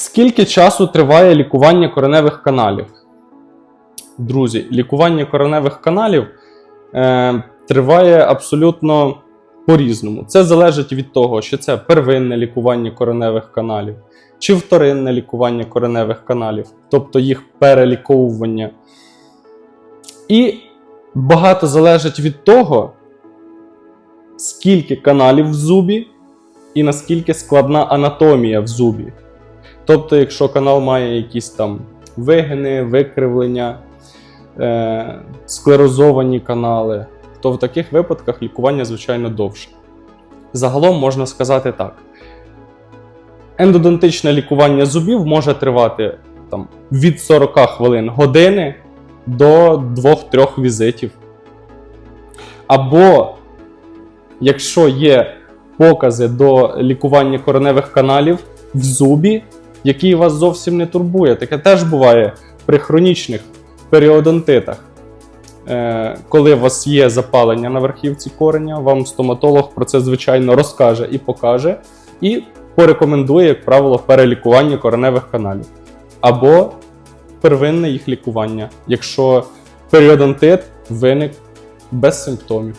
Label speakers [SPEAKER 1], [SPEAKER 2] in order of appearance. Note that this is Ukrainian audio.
[SPEAKER 1] Скільки часу триває лікування кореневих каналів? Друзі, лікування кореневих каналів е, триває абсолютно по-різному. Це залежить від того, що це первинне лікування кореневих каналів чи вторинне лікування кореневих каналів, тобто їх переліковування. І багато залежить від того, скільки каналів в зубі і наскільки складна анатомія в зубі. Тобто, якщо канал має якісь там вигини, викривлення, е- склерозовані канали, то в таких випадках лікування, звичайно, довше. Загалом можна сказати так: ендодонтичне лікування зубів може тривати там, від 40 хвилин години до 2-3 візитів. Або, якщо є покази до лікування кореневих каналів в зубі, який вас зовсім не турбує. Таке теж буває при хронічних періодонтитах. Е, коли у вас є запалення на верхівці кореня, вам стоматолог про це, звичайно, розкаже і покаже, і порекомендує, як правило, перелікування кореневих каналів. Або первинне їх лікування, якщо періодонтит виник без симптомів.